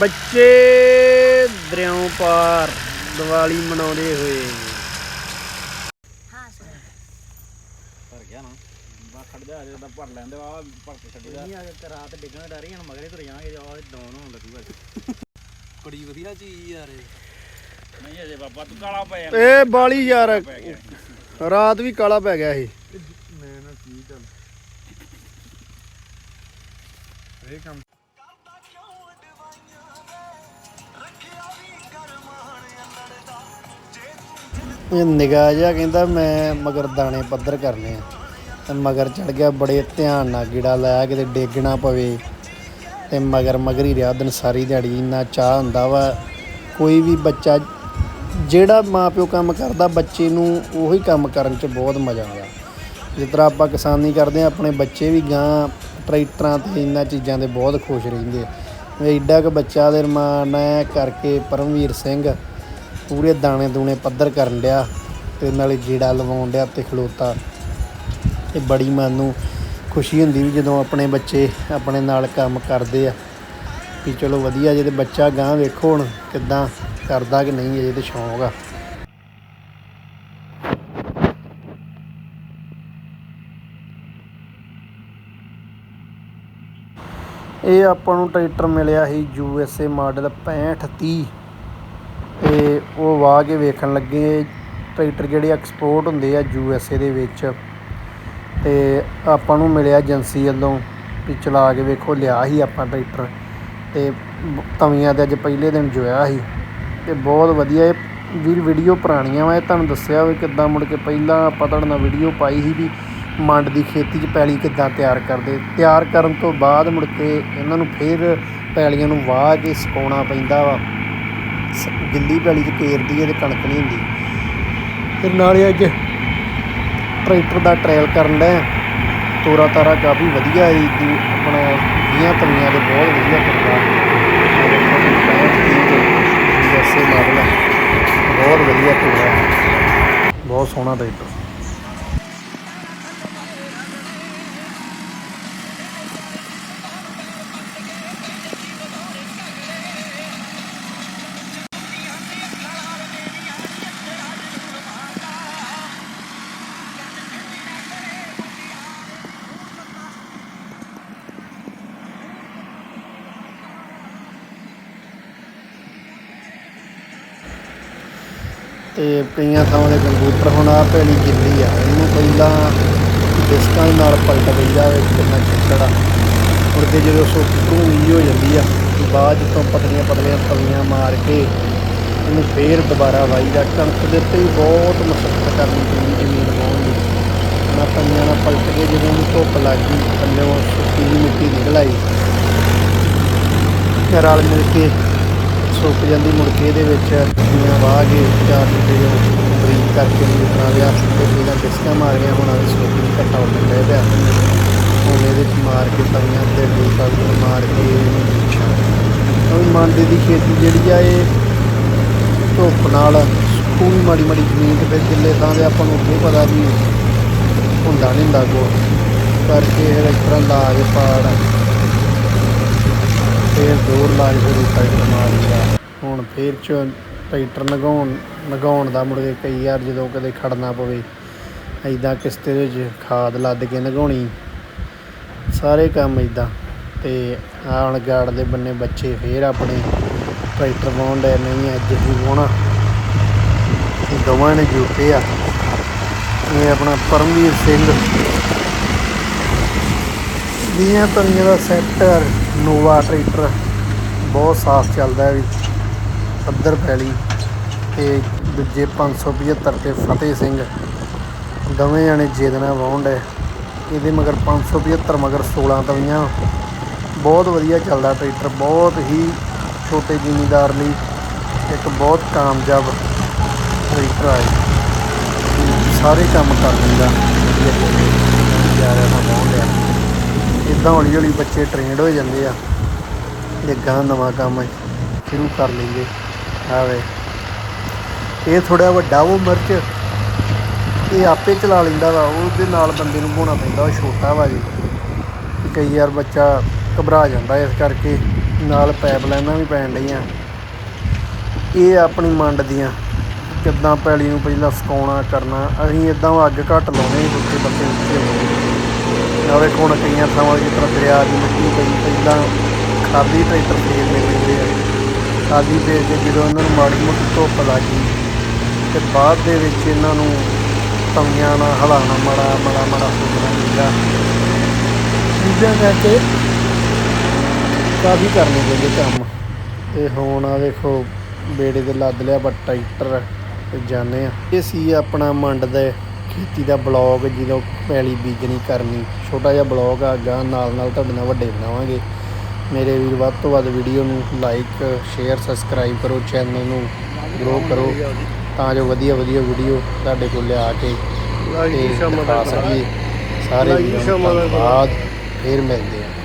ਬੱਚੇ ਦਰਿਆਓਂ ਪਾਰ ਦੀਵਾਲੀ ਮਨਾਉਂਦੇ ਹੋਏ। ਭਰ ਗਿਆ ਨਾ। ਬਾ ਖੜ ਜਾ ਜੇ ਤਾਂ ਭਰ ਲੈਂਦੇ ਆ ਭਰ ਕੇ ਛੱਡੀ ਨਹੀਂ ਆ ਕੇ ਰਾਤ ਡਿੱਗਣ ਦਾ ਡਰ ਹੀ ਹੁਣ ਮਗਰੇ ਤੁਰ ਜਾਵਾਂਗੇ ਆ ਡਾਊਨ ਹੋਣ ਲੱਗੂਗਾ ਬੜੀ ਵਧੀਆ ਚੀਜ਼ ਯਾਰ ਇਹ। ਨਹੀਂ ਅਜੇ ਬਾਬਾ ਤੂੰ ਕਾਲਾ ਪੈ ਇਹ ਬਾਲੀ ਯਾਰ ਰਾਤ ਵੀ ਕਾਲਾ ਪੈ ਗਿਆ ਇਹ। ਮੈਂ ਨਾ ਕੀ ਚੱਲ ਇਹ ਕੰਮ ਇਹ ਨਿਗਾਹ ਜਿਹਾ ਕਹਿੰਦਾ ਮੈਂ ਮਗਰ ਦਾਣੇ ਪੱਧਰ ਕਰਨੇ ਆ। ਤੇ ਮਗਰ ਚੜ ਗਿਆ, ਬੜੇ ਧਿਆਨ ਨਾਲ ਗੀੜਾ ਲਾਇਆ, ਕਿਤੇ ਡੇਗ ਪਵੇ। ਤੇ ਮਗਰ ਮਗਰ ਹੀ ਰਿਹਾ ਦਿਨ ਸਾਰੀ ਦਿਹਾੜੀ, ਇੰਨਾ ਚਾਹ ਹੁੰਦਾ ਵਾ। ਕੋਈ ਵੀ ਬੱਚਾ, ਜਿਹੜਾ ਮਾਪਿਓ ਕੰਮ ਕਰਦਾ, ਬੱਚੇ ਨੂੰ ਉਹੀ ਕੰਮ ਕਰਨ 'ਚ ਬਹੁਤ ਮਜ਼ਾ ਆਉਂਦਾ। ਜਿਸ ਤਰ੍ਹਾਂ ਆਪਾਂ ਕਿਸਾਨੀ ਕਰਦੇ ਆ, ਆਪਣੇ ਬੱਚੇ ਵੀ ਗਾਂ, ਟਰੈਕਟਰਾਂ ਤੇ ਇਹਨਾਂ ਚੀਜ਼ਾਂ ਦੇ ਬਹੁਤ ਖੁਸ਼ ਰਹਿੰਦੇ ਆ। ਐਡਾ ਕੁ ਬੱਚਾ ਦੇ ਰਮਾਨ ਐ ਕਰਕੇ, ਪਰਮਵੀਰ ਸਿੰਘ ਪੂਰੇ ਦਾਣੇ ਦੂਣੇ ਪੱਧਰ ਕਰਨ ਡਿਆ ਤੇ ਨਾਲੇ ਜੀੜਾ ਲਵਾਉਣ ਡਿਆ ਤੇ ਖਲੋਤਾ। ਤੇ ਬੜੀ ਮਨ ਨੂੰ ਖੁਸ਼ੀ ਹੁੰਦੀ ਵੀ ਜਦੋਂ ਆਪਣੇ ਬੱਚੇ ਆਪਣੇ ਨਾਲ ਕੰਮ ਕਰਦੇ ਆ ਵੀ ਚਲੋ ਵਧੀਆ, ਜੇ ਤੇ ਬੱਚਾ ਗਾਂ ਵੇਖੋ ਹੁਣ ਕਿੱਦਾਂ ਕਰਦਾ ਕਿ ਨਹੀਂ, ਅਜੇ ਤੇ ਸ਼ੌਂਕ ਆ। ਇਹ ਆਪਾਂ ਨੂੰ ਟਰੈਕਟਰ ਮਿਲਿਆ ਸੀ USA ਮਾਡਲ 6530 ਤੇ ਉਹ ਵਾਹ ਕੇ ਵੇਖਣ ਲੱਗੇ, ਟਰੈਕਟਰ ਜਿਹੜੇ ਐਕਸਪੋਰਟ ਹੁੰਦੇ ਆ ਯੂ ਐੱਸ ਏ ਦੇ ਵਿੱਚ। ਤੇ ਆਪਾਂ ਨੂੰ ਮਿਲਿਆ ਏਜੰਸੀ ਵੱਲੋਂ ਵੀ ਚਲਾ ਕੇ ਵੇਖੋ, ਲਿਆ ਸੀ ਆਪਾਂ ਟਰੈਕਟਰ। ਤੇ ਤਵੀਆਂ ਤੇ ਅੱਜ ਪਹਿਲੇ ਦਿਨ ਜੋਇਆ ਸੀ। ਤੇ ਬਹੁਤ ਵਧੀਆ ਇਹ ਵੀਰ ਵੀਡੀਓ ਪੁਰਾਣੀਆਂ ਵਾ, ਇਹ ਤੁਹਾਨੂੰ ਦੱਸਿਆ ਵੀ ਕਿੱਦਾਂ ਮੁੜ ਕੇ ਪਹਿਲਾਂ ਆਪਾਂ ਤੁਹਾਡੇ ਨਾਲ ਵੀਡੀਓ ਪਾਈ ਸੀ ਵੀ ਮੰਡ ਦੀ ਖੇਤੀ 'ਚ ਪੈਲੀ ਕਿੱਦਾਂ ਤਿਆਰ ਕਰਦੇ। ਤਿਆਰ ਕਰਨ ਤੋਂ ਬਾਅਦ ਮੁੜ ਕੇ ਇਹਨਾਂ ਨੂੰ ਫੇਰ ਪੈਲੀਆਂ ਨੂੰ ਵਾਹ ਕੇ ਸੁਕਾਉਣਾ ਪੈਂਦਾ ਵਾ। ਗਿੱਲੀ ਪੈਲੀ 'ਚ ਕੇਰਦੀ ਹੈ ਤੇ ਕਣਕ ਨਹੀਂ ਹੁੰਦੀ। ਫਿਰ ਨਾਲੇ ਅੱਜ ਟਰੈਕਟਰ ਦਾ ਟ੍ਰਾਇਲ ਕਰਨ ਲੈ ਤੋਰਾ ਤਾਰਾ ਕਾਫੀ ਵਧੀਆ ਹੈ ਜੀ ਆਪਣਾ 20 ਤਵੀਆਂ ਦੇ ਬਹੁਤ ਵਧੀਆ ਕਰਦਾ ਐਸੇ ਮਾਡਲ ਬਹੁਤ ਵਧੀਆ ਤੋਰਾ ਬਹੁਤ ਸੋਹਣਾ ਟਰੈਕਟਰ। ਤੇ ਕਈਆਂ ਥਾਵਾਂ ਦੇ ਕੰਪਿਊਟਰ ਹੁਣ ਆ ਭੈਣੀ ਗਿੱਲੀ ਆ। ਇਹਨੂੰ ਪਹਿਲਾਂ ਡਿਸਕਾਂ ਦੇ ਨਾਲ ਪਲਟ ਪਈਦਾ ਵੇ ਕਿੰਨਾ ਚਿੱਕੜ ਮੁੜ ਕੇ ਜਦੋਂ ਸੁੱਕ ਧੂਈ ਹੋ ਜਾਂਦੀ ਆ ਬਾਅਦ ਤੋਂ ਪਤਲੀਆਂ ਪਤਲੀਆਂ ਤਲੀਆਂ ਮਾਰ ਕੇ ਇਹਨੂੰ ਫੇਰ ਦੁਬਾਰਾ ਵਾਈਦਾ ਕਣਕ ਦੇ ਉੱਤੇ ਵੀ ਬਹੁਤ ਮਸ਼ੱਕਤ ਕਰਨੀ ਪੈਂਦੀ ਜ਼ਮੀਨ ਵਾਹੁਣ ਦੀ। ਨਾ ਤਲੀਆਂ ਨਾਲ ਪਲਟ ਕੇ ਜਦੋਂ ਉਹਨੂੰ ਧੁੱਪ ਲੱਗ ਗਈ ਥੱਲੇੋਂ ਸੁੱਕੀ ਮਿੱਟੀ ਨਿਕਲ ਆਈ। ਰਲ ਮਿਲ ਕੇ ਸੁੱਕ ਜਾਂਦੀ ਮੁੜ ਕੇ ਇਹਦੇ ਵਿੱਚ ਧਨੀਆ ਵਾਹ ਕੇ ਚਾਰ ਟੁਕੜੇ ਜੋ ਬਰੀਕ ਕਰਕੇ ਨੂੰ ਬਣਾ ਲਿਆ ਤੇ ਇਹਦਾ ਡਿਸਕਾਂ ਮਾਰ ਗਿਆ ਹੁਣ ਇਹ ਸੁੱਕ ਨਹੀਂ ਘੱਟਾ ਉੱਡਣ ਡਿਆ ਪਿਆ ਹੁਣ ਇਹਦੇ ਚ ਮਾਰ ਕੇ ਤਵੀਆਂ ਤੇ ਡੂਸਾ ਮਾਰ ਕੇ ਇਹਨੂੰ ਉਹ ਮੰਡੀ ਦੀ ਖੇਤੀ ਜਿਹੜੀ ਆ ਇਹ ਧੁੱਪ ਨਾਲ ਸੁੱਕੂਗੀ ਮਾੜੀ ਮਾੜੀ ਜ਼ਮੀਨ ਤੇ ਫਿਰ ਗਿੱਲੇ ਥਾਂ ਤੇ ਆਪਾਂ ਨੂੰ ਉਹ ਪਤਾ ਵੀ ਹੁੰਦਾ ਨਹੀਂ ਹੁੰਦਾ ਕੋ ਕਰਕੇ ਫਿਰ ਇਸ ਤਰ੍ਹਾਂ ਲਾ ਕੇ ਪਾੜ ਫੇਰ ਦੌੜ ਲਾ ਕੇ ਫਿਰ ਟਰੈਕਟਰ ਮਾਰ ਲਿਆ। ਹੁਣ ਫੇਰ ਚ ਟਰੈਕਟਰ ਨਗਾਉਣ ਨਗਾਉਣ ਦਾ ਮੁੜ ਕੇ ਕਈ ਵਾਰ ਜਦੋਂ ਕਦੇ ਖੜਨਾ ਪਵੇ ਐਦਾਂ ਕਿਸ਼ਤੇ ਦੇ ਵਿੱਚ ਖਾਦ ਲੱਦ ਕੇ ਨਗਾਉਣੀ। ਸਾਰੇ ਕੰਮ ਐਦਾਂ ਤੇ ਆਣ ਗਾੜ ਦੇ ਬੰਨੇ ਬੱਚੇ ਫੇਰ ਆਪਣੇ ਟਰੈਕਟਰ ਵਾਉਣ ਡਏ, ਨਹੀਂ ਅੱਜ ਹੀ ਵਾਉਣਾ ਦੋਵਾਂ ਨੇ ਜੁਟੇ ਆ। ਇਹ ਆਪਣਾ ਪਰਮਵੀਰ ਸਿੰਘ ਵੀਹਾਂ ਤਵੀਆਂ ਦਾ ਸੈਕਟਰ ਨੋਵਾ ਟਰੈਕਟਰ, ਬਹੁਤ ਸਾਫ਼ ਚੱਲਦਾ ਹੈ ਵੀ, ਪੱਧਰ ਪੈਲੀ ਤੇ ਦੂਜੇ 575 ਤੇ ਫਤਿਹ ਸਿੰਘ, ਦੋਵੇਂ ਜਣੇ ਜੇਦਨਾ ਵਾਉਂਡ ਹੈ। ਇਹਦੇ ਮਗਰ 575 ਮਗਰ 16 ਤਵੀਆਂ, ਬਹੁਤ ਵਧੀਆ ਚੱਲਦਾ ਟਰੈਕਟਰ, ਬਹੁਤ ਹੀ ਛੋਟੇ ਜ਼ਿਮੀਦਾਰ ਲਈ ਇੱਕ ਬਹੁਤ ਕਾਮਯਾਬ ਟਰੈਕਟਰ ਹੈ ਸਾਰੇ ਕੰਮ ਕਰ ਦਿੰਦਾ। ਜਾ ਰਿਹਾ ਇਦਾਂ ਹੌਲੀ ਹੌਲੀ ਬੱਚੇ ਟ੍ਰੇਨਡ ਹੋ ਜਾਂਦੇ ਆ, ਤੇ ਗਾਂ ਨਵਾਂ ਕੰਮ ਸ਼ੁਰੂ ਕਰ ਲੈਂਦੇ ਆਵੇ। ਇਹ ਥੋੜਾ ਵੱਡਾ ਉਹ ਮਿਰਚ, ਇਹ ਆਪੇ ਚਲਾ ਲੈਂਦਾ ਵਾ, ਉਹਦੇ ਨਾਲ ਬੰਦੇ ਨੂੰ ਬੋਣਾ ਪੈਂਦਾ, ਉਹ ਛੋਟਾ ਵਾ ਜੀ। ਕਈ ਵਾਰ ਬੱਚਾ ਘਬਰਾ ਜਾਂਦਾ ਇਸ ਕਰਕੇ, ਨਾਲ ਪਾਈਪਲਾਈਨਾਂ ਵੀ ਪੈਣ ਲਈਆਂ ਇਹ ਆਪਣੀ ਮੰਡ ਦੀਆਂ, ਕਿੱਦਾਂ ਪੈਲੀ ਨੂੰ ਪਹਿਲਾਂ ਸੁਕਾਉਣਾ, ਕਰਨਾ, ਅਸੀਂ ਇਦਾਂ ਅੱਗ ਘੱਟ ਲਾਉਣੇ ਉੱਤੇ ਬੱਤੇ ਉੱਤੇ ਆ ਵੇਖੋ ਹੁਣ ਕਈਆਂ ਥਾਵਾਂ ਜਿਸ ਤਰ੍ਹਾਂ ਦਰਿਆ ਦੀ ਮਿੱਟੀ ਪਈ, ਪਹਿਲਾਂ ਖਾਲੀ ਟਰੈਕਟਰ ਫੇਰਨੇ ਪੈਂਦੇ ਆ। ਖਾਲੀ ਫੇਰ ਕੇ ਜਦੋਂ ਇਹਨਾਂ ਨੂੰ ਮਾੜੀ ਮੋਟੀ ਧੁੱਪ ਲੱਗ ਗਈ ਤੇ ਬਾਅਦ ਦੇ ਵਿੱਚ ਇਹਨਾਂ ਨੂੰ ਤਵੀਆਂ ਨਾਲ ਹਲਾਉਣਾ ਮੜਾ ਮੜਾ ਮੜਾ ਫੁੱਕਣਾ ਪੈਂਦਾ ਚੀਜ਼ਾਂ ਕਰਕੇ ਕਾਫੀ ਕਰਨੇ ਪੈਂਦੇ ਕੰਮ। ਤੇ ਹੁਣ ਆ ਵੇਖੋ ਬੇੜੇ ਤੇ ਲੱਦ ਲਿਆ ਬਟ ਟਰੈਕਟਰ ਤੇ ਜਾਣੇ ਆ। ਇਹ ਸੀ ਆਪਣਾ ਮੰਡ ਦੇ ਖੇਤੀ ਦਾ ਬਲੌਗ, ਜਦੋਂ ਪੈਲੀ ਬੀਜਣੀ ਕਰਨੀ। ਛੋਟਾ ਜਿਹਾ ਬਲੌਗ ਆ ਗਾ ਨਾਲ ਨਾਲ ਤੁਹਾਡੇ ਨਾਲ ਵੱਡੇ ਬਣਾਵਾਂਗੇ। ਮੇਰੇ ਵੀਰ ਵੱਧ ਤੋਂ ਵੱਧ ਵੀਡੀਓ ਨੂੰ ਲਾਈਕ ਸ਼ੇਅਰ ਸਬਸਕ੍ਰਾਈਬ ਕਰੋ ਚੈਨਲ ਨੂੰ ਗਰੋ ਕਰੋ ਤਾਂ ਜੋ ਵਧੀਆ ਵਧੀਆ ਵੀਡੀਓ ਤੁਹਾਡੇ ਕੋਲ ਲਿਆ ਕੇ ਸਾਰੇ ਵੀਰਾਂ ਨੂੰ ਧੰਨਵਾਦ ਫੇਰ ਮਿਲਦੇ ਆ